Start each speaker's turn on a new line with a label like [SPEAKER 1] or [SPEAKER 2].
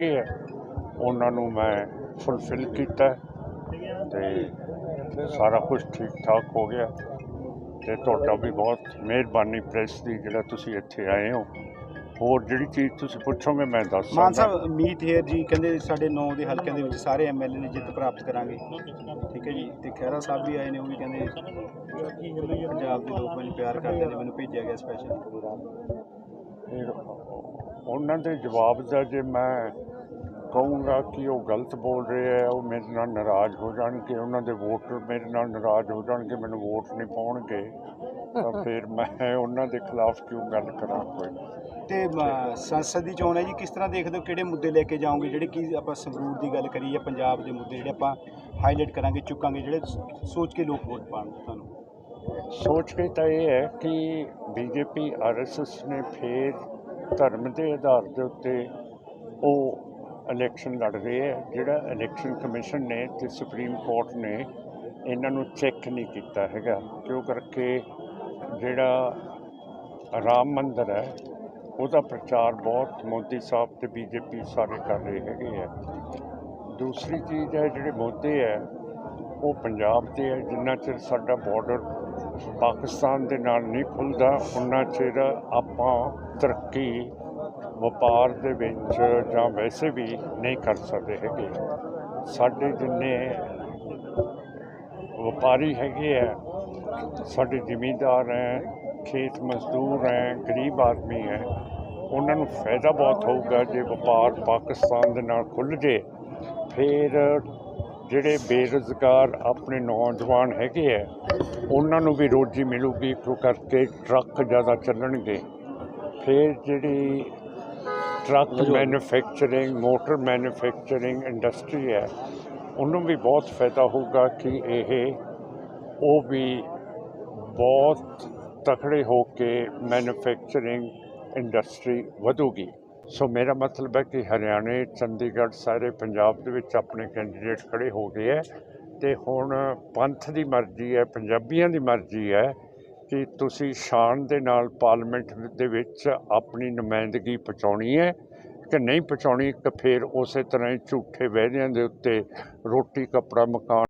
[SPEAKER 1] ਹੈ ਉਹਨਾਂ ਨੂੰ ਮੈਂ ਫੁੱਲਫਿਲ ਕੀਤਾ ਤੇ ਸਾਰਾ ਕੁਝ ਠੀਕ ਠਾਕ ਹੋ ਗਿਆ ਤੇ ਤੁਹਾਡਾ ਵੀ ਬਹੁਤ ਮਿਹਰਬਾਨੀ ਪ੍ਰੈਸ ਦੀ ਜਿਹੜਾ ਤੁਸੀਂ ਇੱਥੇ ਆਏ ਹੋ। ਹੋਰ ਜਿਹੜੀ ਚੀਜ਼ ਤੁਸੀਂ ਪੁੱਛੋਗੇ ਮੈਂ ਦੱਸ
[SPEAKER 2] ਮਾਨ ਸਾਹਿਬ ਮੀਤ ਹੇਰ ਜੀ ਕਹਿੰਦੇ ਸਾਡੇ ਨੌ ਦੇ ਹਲਕਿਆਂ ਦੇ ਵਿੱਚ ਸਾਰੇ ਐਮਐਲਏ ਨੇ ਜਿੱਤ ਪ੍ਰਾਪਤ ਕਰਾਂਗੇ। ਠੀਕ ਹੈ ਜੀ ਤੇ ਖਹਿਰਾ ਸਾਹਿਬ ਵੀ ਆਏ ਨੇ ਉਹ ਵੀ ਕਹਿੰਦੇ ਪੰਜਾਬ ਦੇ ਲੋਕ ਮੈਨੂੰ ਪਿਆਰ ਕਰਦੇ ਨੇ ਮੈਨੂੰ ਭੇਜਿਆ ਗਿਆ ਸਪੈਸ਼ਲ
[SPEAKER 1] ਫਿਰ ਉਹਨਾਂ ਦੇ ਜਵਾਬ ਦਾ ਜੇ ਮੈਂ ਕਹੂੰਗਾ ਕਿ ਉਹ ਗਲਤ ਬੋਲ ਰਹੇ ਆ ਉਹ ਮੇਰੇ ਨਾਲ ਨਾਰਾਜ਼ ਹੋ ਜਾਣਗੇ ਉਹਨਾਂ ਦੇ ਵੋਟਰ ਮੇਰੇ ਨਾਲ ਨਾਰਾਜ਼ ਹੋ ਜਾਣਗੇ ਮੈਨੂੰ ਵੋਟ ਨਹੀਂ ਪਾਉਣਗੇ ਤਾਂ ਫਿਰ ਮੈਂ ਉਹਨਾਂ ਦੇ ਖਿਲਾਫ ਕਿਉਂ ਗੱਲ ਕਰਾਂ ਕੋਈ?
[SPEAKER 2] ਤੇ ਸੰਸਦ ਦੀ ਚੋਣ ਹੈ ਜੀ ਕਿਸ ਤਰ੍ਹਾਂ ਦੇਖਦੇ ਹੋ ਕਿਹੜੇ ਮੁੱਦੇ ਲੈ ਕੇ ਜਾਓਗੇ ਜਿਹੜੇ ਕੀ ਆਪਾਂ ਸੰਗਰੂਰ ਦੀ ਗੱਲ ਕਰੀਏ ਜਾਂ ਪੰਜਾਬ ਦੇ ਮੁੱਦੇ ਜਿਹੜੇ ਆਪਾਂ ਹਾਈਲਾਈਟ ਕਰਾਂਗੇ ਚੁੱਕਾਂਗੇ ਜਿਹੜੇ ਸੋਚ ਕੇ ਲੋਕ ਵੋਟ ਪਾਣ ਤੁਹਾਨੂੰ?
[SPEAKER 1] ਸੋਚ ਕੇ ਤਾਂ ਇਹ ਹੈ ਕਿ ਬੀਜੇਪੀ ਆਰਐਸਐਸ ਨੇ ਫੇਰ ਧਰਮ ਦੇ ਆਧਾਰ ਦੇ ਉੱਤੇ ਉਹ ਇਲੈਕਸ਼ਨ ਲੜ ਰਹੇ ਹੈ, ਜਿਹੜਾ ਇਲੈਕਸ਼ਨ ਕਮਿਸ਼ਨ ਨੇ ਤੇ ਸੁਪਰੀਮ ਕੋਰਟ ਨੇ ਇਹਨਾਂ ਨੂੰ ਚੈੱਕ ਨਹੀਂ ਕੀਤਾ ਹੈਗਾ। ਕਿਉਂ ਕਰਕੇ ਜਿਹੜਾ ਰਾਮ ਮੰਦਰ ਹੈ, ਉਹਦਾ ਪ੍ਰਚਾਰ ਬਹੁਤ ਮੋਦੀ ਸਾਹਿਬ ਤੇ ਬੀਜੇਪੀ ਸਾਰੇ ਕਰ ਰਹੇ ਹੈਗੇ ਆ ਦੂਸਰੀ ਚੀਜ਼ ਹੈ, ਜਿਹੜੇ ਮੁੱਦੇ ਹੈ, ਉਹ ਪੰਜਾਬ ਦੇ ਹੈ, ਜਿੰਨਾ ਚਿਰ ਸਾਡਾ ਬਾਰਡਰ ਪਾਕਿਸਤਾਨ ਦੇ ਨਾਲ ਨਹੀਂ ਖੁੱਲਦਾ ਉਹਨਾਂ ਚਿਰ ਆਪਾਂ ਤਰੱਕੀ ਵਪਾਰ ਦੇ ਵਿੱਚ ਜਾਂ ਵੈਸੇ ਵੀ ਨਹੀਂ ਕਰ ਸਕਦੇ ਹੈਗੇ। ਸਾਡੇ ਜਿੰਨੇ ਵਪਾਰੀ ਹੈਗੇ ਆ, ਸਾਡੇ ਜ਼ਿਮੀਂਦਾਰ ਹੈ, ਖੇਤ ਮਜ਼ਦੂਰ ਹੈ, ਗਰੀਬ ਆਦਮੀ ਹੈ, ਉਹਨਾਂ ਨੂੰ ਫਾਇਦਾ ਬਹੁਤ ਹੋਊਗਾ ਜੇ ਵਪਾਰ ਪਾਕਿਸਤਾਨ ਦੇ ਨਾਲ ਖੁੱਲ੍ਹ ਜੇ। ਫਿਰ ਜਿਹੜੇ ਬੇਰੁਜ਼ਗਾਰ ਆਪਣੇ ਨੌਜਵਾਨ ਹੈਗੇ ਆ, ਉਹਨਾਂ ਨੂੰ ਵੀ ਰੋਜ਼ੀ ਮਿਲੂਗੀ ਕਿਉਂ ਕਰਕੇ ਟਰੱਕ ਜ਼ਿਆਦਾ ਚੱਲਣਗੇ। ਫਿਰ ਜਿਹੜੀ truck manufacturing motor manufacturing industry ਹੈ ਉਹਨੂੰ ਵੀ ਬਹੁਤ ਫਾਇਦਾ ਹੋਊਗਾ ਕਿ ਇਹ ਉਹ ਵੀ ਬਹੁਤ ਤਕੜੇ ਹੋ ਕੇ ਮੈਨੂਫੈਕਚਰਿੰਗ ਇੰਡਸਟਰੀ ਵਧੂਗੀ। ਸੋ ਮੇਰਾ ਮਤਲਬ ਹੈ ਕਿ ਹਰਿਆਣੇ ਚੰਡੀਗੜ੍ਹ ਸਾਰੇ ਪੰਜਾਬ ਦੇ ਵਿੱਚ ਆਪਣੇ ਕੈਂਡੀਡੇਟ ਖੜੇ ਹੋ ਗਏ ਹੈ ਤੇ ਹੁਣ ਪੰਥ ਦੀ ਮਰਜ਼ੀ ਹੈ ਪੰਜਾਬੀਆਂ ਦੀ ਮਰਜ਼ੀ ਹੈ ਕਿ ਤੁਸੀਂ ਸ਼ਾਨ ਦੇ ਨਾਲ ਪਾਰਲੀਮੈਂਟ ਦੇ ਵਿੱਚ ਆਪਣੀ ਨੁਮਾਇੰਦਗੀ ਪਹੁੰਚਾਉਣੀ ਹੈ ਕਿ ਨਹੀਂ ਪਹੁੰਚਾਉਣੀ ਕਿ ਫਿਰ ਉਸੇ ਤਰ੍ਹਾਂ ਹੀ ਝੂਠੇ ਵਾਅਦਿਆਂ ਦੇ ਉੱਤੇ ਰੋਟੀ, ਕੱਪੜਾ, ਮਕਾਨ